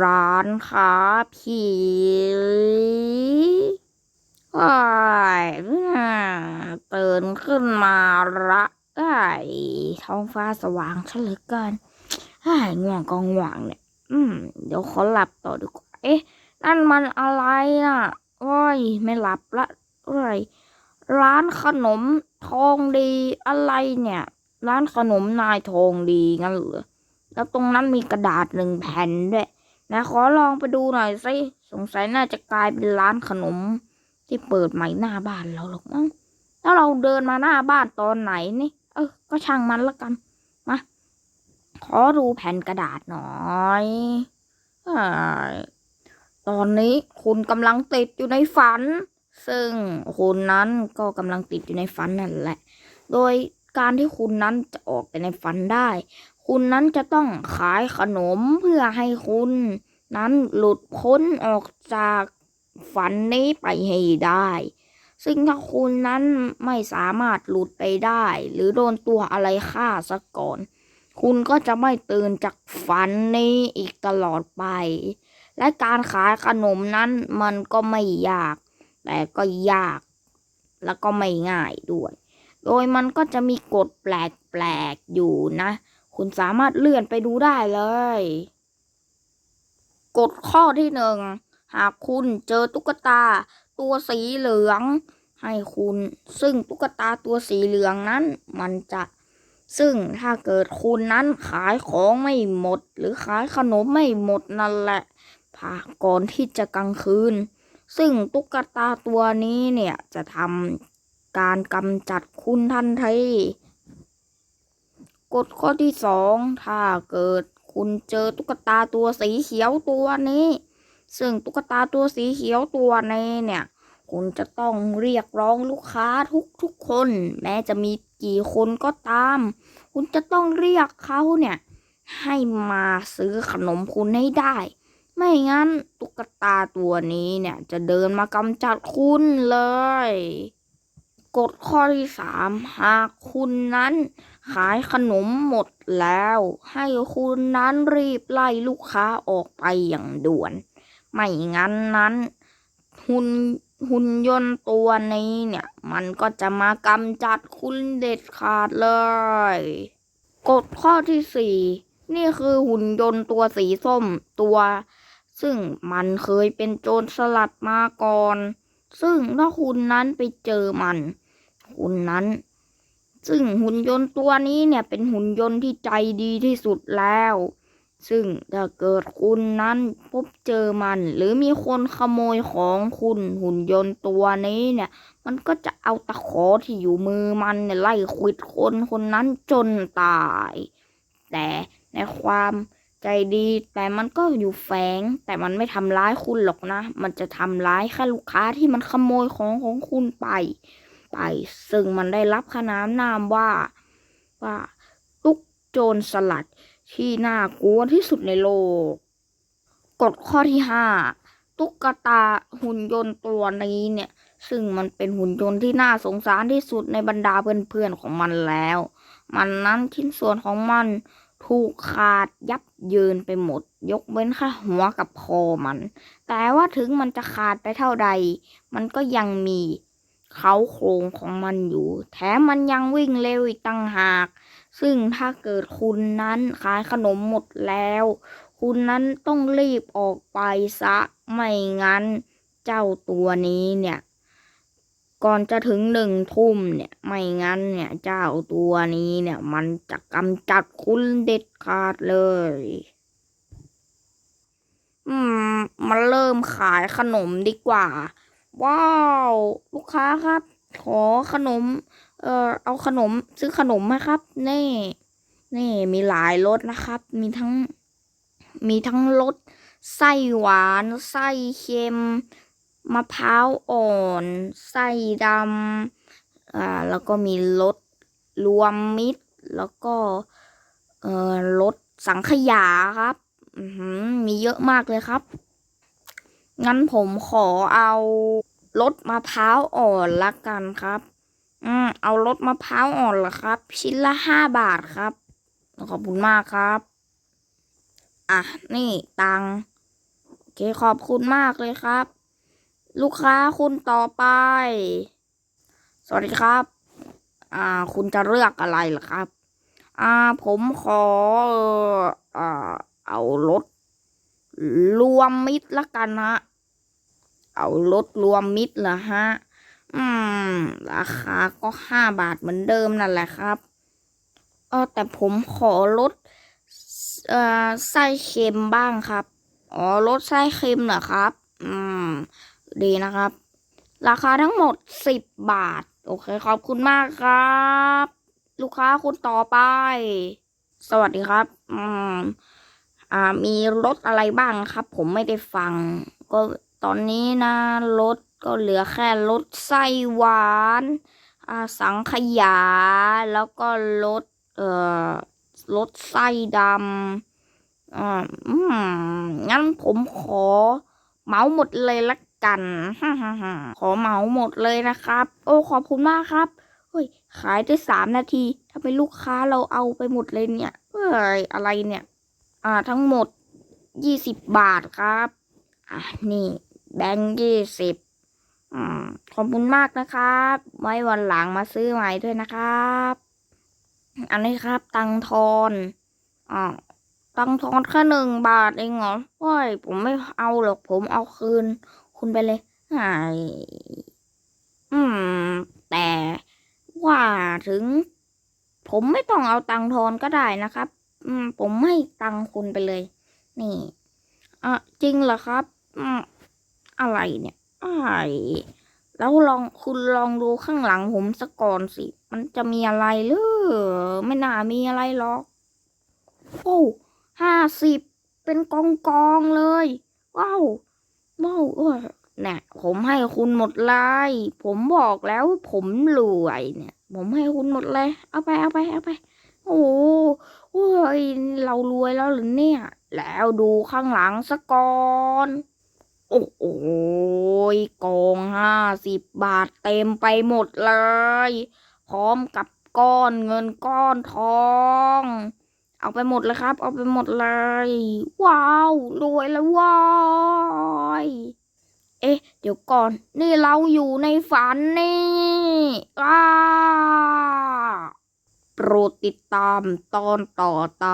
ร้านค้าผีว้ตื่นขึ้นมาละไอ้ท้องฟ้าสว่างซะเหลือเกินไอ้ง่วงก็ง่วงเนี่ย อืม เดี๋ยวขอหลับต่อดีกว่า เอ๊ะ นั่นมันอะไรน่ะโอ้ย ไม่หลับละเอ้ยร้านขนมทองดีอะไรเนี่ย ร้านขนมนายทองดีงั้นเหรอแล้วตรงนั้นมีกระดาษหนึ่งแผ่นด้วย นะขอลองไปดูหน่อยสิสงสัยน่าจะกลายเป็นร้านขนม ที่เปิดใหม่หน้าบ้านเราหรอกมั้งแล้วเราเดินมาหน้าบ้านตอนไหนนี่ เออ ก็ช่างมันละกัน มา ขอดูแผ่นกระดาษหน่อยอตอนนี้คุณกำลังติดอยู่ในฝัน ซึ่งคุณนั้นก็กำลังติดอยู่ในฝันนั่นแหละ โดยการที่คุณนั้นจะออกไปในฝันได้คุณนั้นจะต้องขายขนมเพื่อให้คุณ นั้นหลุดพ้นออกจากฝันนี้ไปให้ได้ ซึ่งถ้าคุณนั้นไม่สามารถหลุดไปได้ หรือโดนตัวอะไรฆ่าซะก่อน คุณก็จะไม่ตื่นจากฝันนี้อีกตลอดไป และการขายขนมนั้นมันก็ไม่ยาก แต่ก็ยากแล้วก็ไม่ง่ายด้วย โดยมันก็จะมีกฎแปลกๆอยู่นะ คุณสามารถเลื่อนไปดูได้เลย กฎข้อที่หนึ่งหากคุณเจอตุ๊กตาตัวสีเหลือง ให้คุณซึ่งตุ๊กตาตัวสีเหลืองนั้น มันจะซึ่งถ้าเกิดคุณนั้นขายของไม่หมด หรือขายขนมไม่หมดนั่นแหละพาก่อนที่จะกลางคืน ซึ่งตุ๊กตาตัวนี้เนี่ยจะทำการกำจัดคุณทันที กฎข้อที่สองถ้าเกิดคุณเจอตุ๊กตาตัวสีเขียวตัวนี้ ซึ่งตุ๊กตาตัวสีเขียวตัวนี้เนี่ย คุณจะต้องเรียกร้องลูกค้าทุกทุกคน แม้จะมีกี่คนก็ตาม คุณจะต้องเรียกเขาเนี่ย ให้มาซื้อขนมคุณให้ได้ ไม่งั้นตุ๊กตาตัวนี้เนี่ยจะเดินมากำจัดคุณเลย กฎข้อที่สามหากคุณนั้นขายขนมหมดแล้ว ให้คุณนั้นรีบไล่ลูกค้าออกไปอย่างด่วน ไม่งั้นนั้น หุ่นหุ่นยนต์ตัวนี้เนี่ย มันก็จะมากำจัดคุณเด็ดขาดเลย กฎข้อที่สี่นี่คือหุ่นยนต์ตัวสีส้มตัว ซึ่งมันเคยเป็นโจรสลัดมาก่อน ซึ่งถ้าคุณนั้นไปเจอมัน คุณนั้น ซึ่งหุ่นยนต์ตัวนี้เนี่ยเป็นหุ่นยนต์ที่ใจดีที่สุดแล้ว ซึ่งถ้าเกิดคุณนั้นพบเจอมัน หรือมีคนขโมยของคุณหุ่นยนต์ตัวนี้เนี่ย มันก็จะเอาตะขอที่อยู่มือมันเนี่ยไล่ควิดคนคนนั้นจนตาย แต่ในความใจดีแต่มันก็อยู่แฝง แต่มันไม่ทำร้ายคุณหรอกนะ มันจะทำร้ายแค่ลูกค้าที่มันขโมยของของคุณไป ไป ซึ่งมันได้รับขนามนามว่าว่าตุ๊กโจรสลัดที่น่ากลัวที่สุดในโลก กฎข้อที่ห้าตุ๊กตาหุ่นยนต์ตัวนี้เนี่ย ซึ่งมันเป็นหุ่นยนต์ที่น่าสงสารที่สุดในบรรดาเพื่อนๆของมันแล้ว มันนั้นชิ้นส่วนของมันถูกขาดยับเยินไปหมด ยกเว้นแค่หัวกับคอมัน แต่ว่าถึงมันจะขาดไปเท่าใด มันก็ยังมี เขาโครงของมันอยู่ แถมมันยังวิ่งเร็วอีกต่างหาก ซึ่งถ้าเกิดคุณนั้นขายขนมหมดแล้ว คุณนั้นต้องรีบออกไปซะ ไม่งั้นเจ้าตัวนี้เนี่ย ก่อนจะถึงหนึ่งทุ่มเนี่ย ไม่งั้นเนี่ยเจ้าตัวนี้เนี่ย มันจะกำจัดคุณเด็ดขาดเลย อืมมาเริ่มขายขนมดีกว่า ว้าว ลูกค้าครับ ขอขนม เอ่อเอาขนมซื้อขนมไหมครับ นี่ นี่มีหลายรสนะครับ มีทั้ง มีทั้งรสไส้หวานไส้เค็มมะพร้าวอ่อนไส้ดำอ่าแล้วก็มีรสรวมมิตร แล้วก็เอ่อรสสังขยาครับมีเยอะมากเลยครับ งั้นผมขอเอา รสมะพร้าวอ่อนละกันครับ อืม เอารสมะพร้าวอ่อนเหรอครับ ชิ้นละห้าบาทครับ ขอบคุณมากครับ อะ นี่ตังค์เคขอบคุณมากเลยครับ ลูกค้าคุณต่อไป สวัสดีครับ อ่า คุณจะเลือกอะไรล่ะครับ อ่า ผมขอ เอ่ออ่าเอารถรวมมิตรละกันฮะ เอารถรวมมิตรเหรอฮะ อืม ราคาก็ห้าบาทเหมือนเดิมนั่นแหละครับเออแต่ผมขอลดเอ่อไส้เค็มบ้างครับ อ๋อลดไส้เค็มเหรอครับ อืม ดีนะครับ ราคาทั้งหมดสิบบาท โอเค ขอบคุณมากครับ ลูกค้าคนต่อไป สวัสดีครับ อืม อ่า มีรถอะไรบ้างครับ ผมไม่ได้ฟัง ก็ ตอนนี้นะรถก็เหลือแค่รถไส้หวานสังขยา แล้วก็รถเอ่อรถไส้ดำอ่าอืมงั้นผมขอเหมาหมดเลยละกันขอเหมาหมดเลยนะครับ โอ้ขอบคุณมากครับเฮ้ยขายได้สามนาทีถ้าเป็นลูกค้าเราเอาไปหมดเลยเนี่ยเฮ้ยอะไรเนี่ย อ่าทั้งหมดยี่สิบบาทครับ อะนี่ แบงค์ยี่สิบขอบคุณมากนะครับ ไว้วันหลังมาซื้อใหม่ด้วยนะครับ อันนี้ครับ ตังทอนอ่าตังทอนแค่หนึ่งบาทเองเหรอโอ้ยผมไม่เอาหรอกผมเอาคืน คุณไปเลยไอ้อืม แต่ว่าถึง ผมไม่ต้องเอาตังทอนก็ได้นะครับ อืม ผมให้ตังคุณไปเลย นี่อะจริงเหรอครับ อืม อะไรเนี่ยไอ้แล้วลองคุณลองดูข้างหลังผมสักก่อนสิ มันจะมีอะไรหรือไม่น่ามีอะไรหรอก โอ้ห้าสิบเป็นกองกองเลย ว้าวว้าวเออเนี่ยผมให้คุณหมดเลยผมบอกแล้วผมรวยเนี่ย ผมให้คุณหมดเลย เอาไปเอาไปเอาไป โอ้โหโอ้ยเรารวยแล้วหรือเนี่ย แล้วดูข้างหลังสะก่อน โอ้โหกองห้าสิบบาทเต็มไปหมดเลย พร้อมกับก้อนเงินก้อนทอง เอาไปหมดเลยครับ เอาไปหมดเลย ว้าวรวยแล้วว้ายเอ๊ะ เดี๋ยวก่อน นี่เราอยู่ในฝันนี่อ้าโปรดติดตามตอนต่อไป